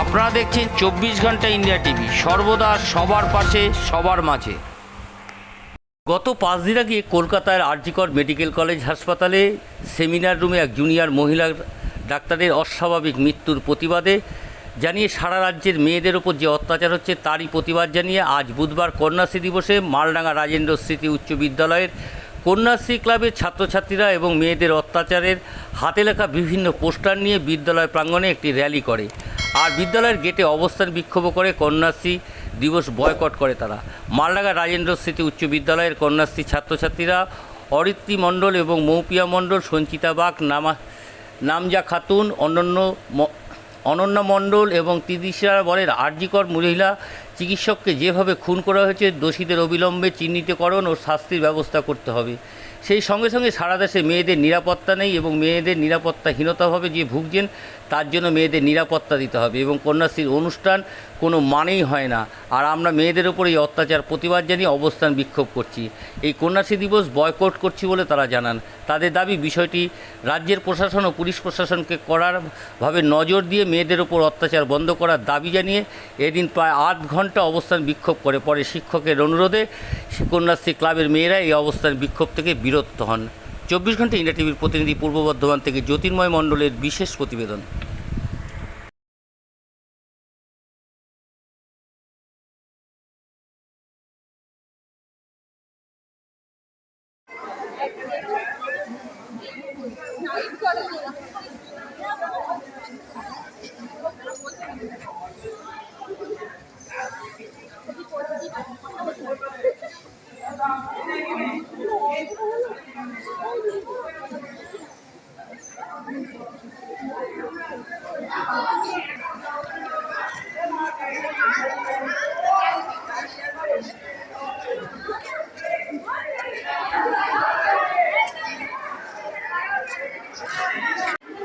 আপনারা দেখছেন চব্বিশ ঘণ্টা ইন্ডিয়া টিভি। সর্বদা সবার পাশে, সবার মাঝে। গত পাঁচ দিন আগে কলকাতার আরজিকর মেডিকেল কলেজ হাসপাতালে সেমিনার রুমে এক জুনিয়র মহিলা ডাক্তারের অস্বাভাবিক মৃত্যুর প্রতিবাদে জানিয়ে সারা রাজ্যের মেয়েদের ওপর যে অত্যাচার হচ্ছে, তারই প্রতিবাদ জানিয়ে আজ বুধবার কন্যাশ্রী দিবসে মালডাঙ্গা রাজেন্দ্র স্মৃতি উচ্চ বিদ্যালয়ের কন্যাশ্রী ক্লাবের ছাত্রছাত্রীরা এবং মেয়েদের অত্যাচারের হাতে লেখা বিভিন্ন পোস্টার নিয়ে বিদ্যালয় প্রাঙ্গণে একটি র্যালি করে। আর বিদ্যালয়ের গেটে অবস্থান বিক্ষোভ করে কন্যাশ্রী দিবস বয়কট করে তারা। মালডাঙ্গা রাজেন্দ্র স্মৃতি উচ্চ বিদ্যালয়ের কন্যাশ্রী ছাত্রছাত্রীরা অরিত্রী মণ্ডল এবং মৌপিয়া মণ্ডল, সঞ্চিতা বাগ, নামা নামজা খাতুন, অনন্য অনন্যা মণ্ডল এবং তিদিশা বলের আর্যিকর মহিলা চিকিৎসককে যেভাবে খুন করা হয়েছে, দোষীদের অবিলম্বে চিহ্নিতকরণ ও শাস্তির ব্যবস্থা করতে হবে। সেই সঙ্গে সঙ্গে সারা দেশে মেয়েদের নিরাপত্তা নেই এবং মেয়েদের নিরাপত্তাহীনতাভাবে যে ভুগছেন, তার জন্য মেয়েদের নিরাপত্তা দিতে হবে এবং কন্যাশ্রীর অনুষ্ঠান কোনো মানেই হয় না। আর আমরা মেয়েদের উপর এই অত্যাচার প্রতিবাদ জানিয়ে অবস্থান বিক্ষোভ করছি। এই কন্যাশ্রী দিবস বয়কট করছি বলে তারা জানান। তাদের দাবি, বিষয়টি রাজ্যের প্রশাসন ও পুলিশ প্রশাসনকে করার ভাবে নজর দিয়ে মেয়েদের উপর অত্যাচার বন্ধ করার দাবি জানিয়ে এদিন প্রায় আধ ঘণ্টা অবস্থান বিক্ষোভ করে। পরে শিক্ষকের অনুরোধে কন্যাশ্রী ক্লাবের মেয়েরা এই অবস্থান বিক্ষোভ থেকে বিরত হন। চব্বিশ ঘণ্টা ইন্ডিয়া টিভির প্রতিনিধি পূর্ব বর্ধমান থেকে জ্যোতির্ময় মণ্ডলের বিশেষ প্রতিবেদন।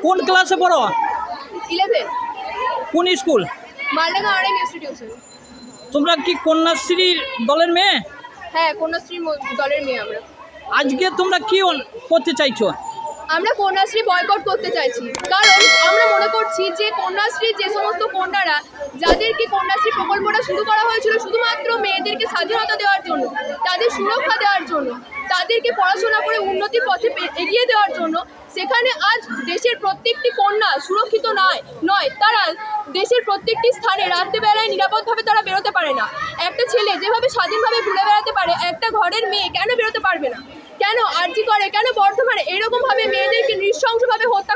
কোন ক্লাসে পড়ো? ইলেভেন কোন স্কুল? মালডাঙ্গা আরএম ইনস্টিটিউশন তোমরা কি কন্যাশ্রীর দলের মেয়ে? হ্যাঁ কন্যাশ্রী দলের মেয়ে আমরা। আজকে তোমরা কি করতে চাইছো? আমরা কন্যাশ্রী বয়কট করতে চাইছি। কারণ আমরা মনে করছি যে কন্যাশ্রী যে সমস্ত কন্যারা যাদেরকে কন্যাশ্রী প্রকল্পটা শুরু করা হয়েছিল শুধুমাত্র মেয়েদেরকে স্বাধীনতা দেওয়ার জন্য তাদের সুরক্ষা দেওয়ার জন্য তাদেরকে পড়াশোনা করে উন্নতির পথে এগিয়ে দেওয়ার জন্য সেখানে আজ দেশের প্রত্যেকটি কন্যা সুরক্ষিত নয় নয়, তারা দেশের প্রত্যেকটি স্থানে রাত্রেবেলায় নিরাপদভাবে তারা বেরোতে পারে না। একটা ছেলে যেভাবে স্বাধীনভাবে ঘুরে বেড়াতে পারে, একটা ঘরের মেয়ে কেন বেরোতে পারবে না? কেন আর্জি করে, কেন বর্ধমানে এরকমভাবে মেয়েদেরকে নৃশংসভাবে হত্যা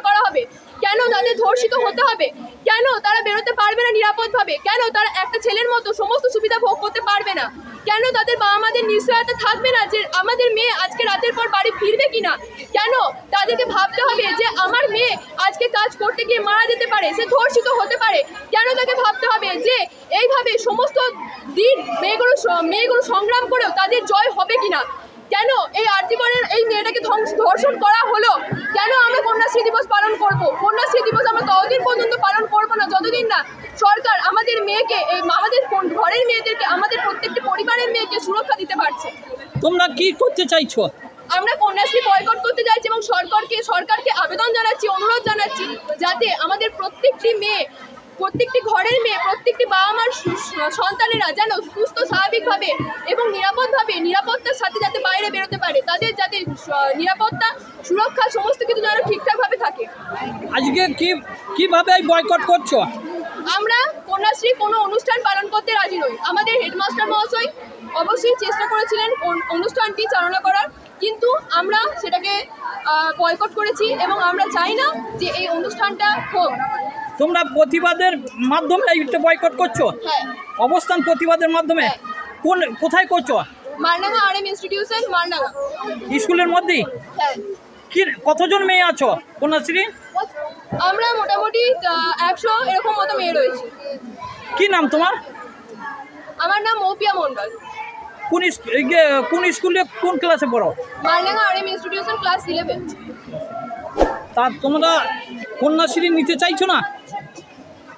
তাদের ধর্ষিত হতে হবে। কেন? তারা বেরোতে পারবে না নিরাপদভাবে। কেন? তারা একটা ছেলের মতো সমস্ত সুবিধা ভোগ করতে পারবে না। কেন তাদের বাবা মাদের নিশ্চয়তা থাকবে না যে আমাদের মেয়ে আজকে রাতের পর বাড়ি ফিরবে কিনা? কেন? তাদেরকে ভাবতে হবে যে আমার মেয়ে আজকে কাজ করতে গিয়ে মারা যেতে পারে, সে ধর্ষিত হতে পারে। কেন তাকে ভাবতে হবে যে এইভাবে সমস্ত দিন মেয়েগুলো মেয়েগুলো সংগ্রাম করেও তাদের জয় হবে কিনা? কেন এই আর্থিকরণের এই মেয়েটাকে ধ্বংস ধর্ষণ করা হলো? কেন আমরা কন্যাশ্রী দিবস পালন করব? কন্যাশ্রী দিবস আমরা ততদিন পর্যন্ত পালন করব না যতদিন না সরকার আমাদের মেয়েকে এই আমাদের ঘরের মেয়েদেরকে আমাদের প্রত্যেকটি পরিবারের মেয়েকে সুরক্ষা দিতে পারছে। তোমরা কি করতে চাইছো? আমরা কন্যাশ্রী বয়কট করতে চাইছি এবং সরকারকে সরকারকে আবেদন জানাচ্ছি অনুরোধ জানাচ্ছি যাতে আমাদের প্রত্যেকটি মেয়ে প্রত্যেকটি ঘরের মেয়ে প্রত্যেকটি বাবা মার সন্তানেরা যেন সুস্থ স্বাভাবিকভাবে এবং নিরাপদভাবে যাতে বাইরে বেরোতে পারে তাদের যাতে নিরাপত্তা সুরক্ষা সমস্ত কিছু যেন ঠিকঠাকভাবে থাকে। আজকে কি কীভাবে এই বয়কট করছ? আমরা কন্যাশ্রী কোনো অনুষ্ঠান পালন করতে রাজি নই। আমাদের হেডমাস্টার মহাশয় অবশ্যই চেষ্টা করেছিলেন অনুষ্ঠানটি চালনা করার কিন্তু আমরা সেটাকে বয়কট করেছি এবং আমরা চাই না যে এই অনুষ্ঠানটা হোক। তোমরা প্রতিবাদের মাধ্যমে এইটা বয়কট করছ? হ্যাঁ। অবস্থান প্রতিবাদের মাধ্যমে? হ্যাঁ। কোন কোথায় করছ? মারনাঙ্গা আর এম ইনস্টিটিউশন মারনাঙ্গা স্কুলের মধ্যেই? হ্যাঁ। কি কতজন মেয়ে আছো? কন্যাশ্রী? আমরা মোটামুটি একশো এরকম মতো মেয়ে রয়েছি। কি নাম তোমার? আমার নাম মৌপিয়া মণ্ডল। কোন কোন স্কুলে কোন ক্লাসে পড়ো? মারনাঙ্গা R M institution class eleven তা তোমরা কন্যাশ্রী নিতে চাইছো না?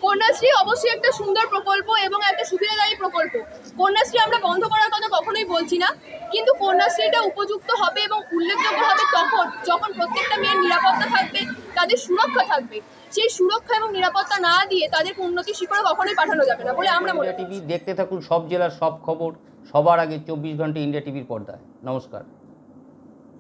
কন্যাশ্রী অবশ্যই একটা সুন্দর প্রকল্প এবং একটা সুবিধাদায়ী প্রকল্প। কন্যাশ্রী আমরা বন্ধ করার কথা কখনোই বলছি না। কিন্তু কন্যাশ্রীটা উপযুক্ত হবে এবং উল্লেখযোগ্য হবে তখন, যখন প্রত্যেকটা মেয়ের নিরাপত্তা থাকবে, তাদের সুরক্ষা থাকবে। সেই সুরক্ষা এবং নিরাপত্তা না দিয়ে তাদের উন্নতি শিখরে কখনোই পাঠানো যাবে না বলে আমরা মনে টিভি দেখতে থাকুন, সব জেলার সব খবর, সবার আগে চব্বিশ ঘণ্টা ইন্ডিয়া টিভির পর্দায়। নমস্কার।